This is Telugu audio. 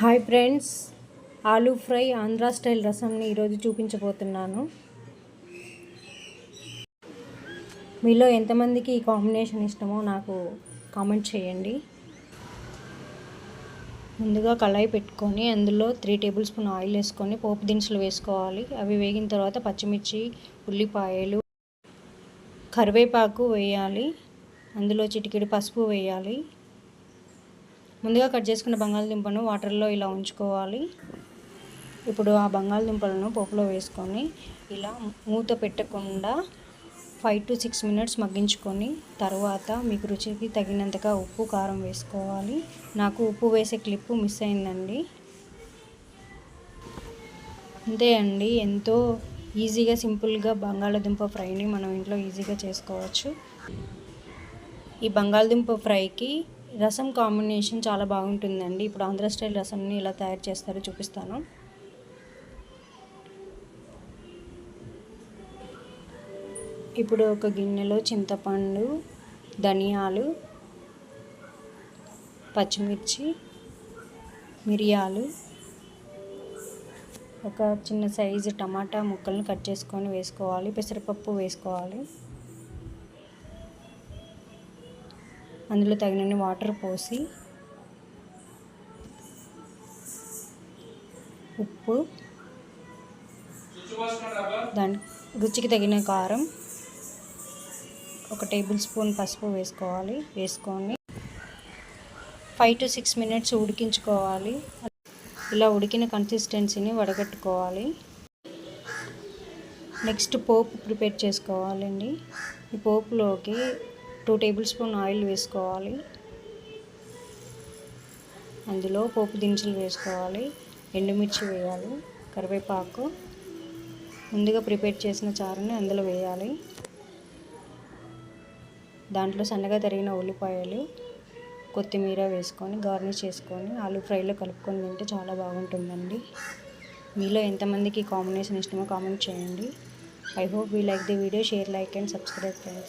Hi friends aloo fry Andhra style రసంని ఈరోజు చూపించబోతున్నాను. మీలో ఎంతమందికి ఈ కాంబినేషన్ ఇష్టమో నాకు కామెంట్ చేయండి. ముందుగా కళాయి పెట్టుకొని అందులో త్రీ టేబుల్ స్పూన్ ఆయిల్ వేసుకొని పోపు దినుసులు వేసుకోవాలి. అవి వేగిన తర్వాత పచ్చిమిర్చి ఉల్లిపాయలు కరివేపాకు వేయాలి. అందులో చిటికెడు పసుపు వేయాలి. ముందుగా కట్ చేసుకున్న బంగాళదుంపను వాటర్లో ఇలా ఉంచుకోవాలి. ఇప్పుడు ఆ బంగాళదుంపలను పోపులో వేసుకొని ఇలా మూత పెట్టకుండా ఫైవ్ టు సిక్స్ మినిట్స్ మగ్గించుకొని తర్వాత మీకు రుచికి తగినంతగా ఉప్పు కారం వేసుకోవాలి. నాకు ఉప్పు వేసే క్లిప్పు మిస్ అయిందండి. అంతే అండి. ఎంతో ఈజీగా సింపుల్గా బంగాళదుంప ఫ్రైని మనం ఇంట్లో ఈజీగా చేసుకోవచ్చు. ఈ బంగాళదుంప ఫ్రైకి రసం కాంబినేషన్ చాలా బాగుంటుందండి. ఇప్పుడు ఆంధ్ర స్టైల్ రసంని ఇలా తయారు చేస్తారో చూపిస్తాను. ఇప్పుడు ఒక గిన్నెలో చింతపండు ధనియాలు పచ్చిమిర్చి మిరియాలు ఒక చిన్న సైజు టమాటా ముక్కలను కట్ చేసుకొని వేసుకోవాలి. పెసరపప్పు వేసుకోవాలి. అందులో తగినన్ని వాటర్ పోసి ఉప్పు దాని రుచికి తగిన కారం ఒక టేబుల్ స్పూన్ పసుపు వేసుకోవాలి వేసుకొని ఫైవ్ టు సిక్స్ మినిట్స్ ఉడికించుకోవాలి. ఇలా ఉడికిన కన్సిస్టెన్సీని వడగట్టుకోవాలి. నెక్స్ట్ పోపు ప్రిపేర్ చేసుకోవాలండి. ఈ పోపులోకి టూ టేబుల్ స్పూన్ ఆయిల్ వేసుకోవాలి. అందులో పోపు దినుసులు వేసుకోవాలి. ఎండుమిర్చి వేయాలి. కరివేపాకు. ముందుగా ప్రిపేర్ చేసిన చారుని అందులో వేయాలి. దాంట్లో సన్నగా తరిగిన ఉల్లిపాయలు కొత్తిమీర వేసుకొని గార్నిష్ చేసుకొని ఆలు ఫ్రైలో కలుపుకొని తింటే చాలా బాగుంటుందండి. మీలో ఎంతమందికి కాంబినేషన్ ఇష్టమో కామెంట్ చేయండి. I hope we like the video. Share like and subscribe friends.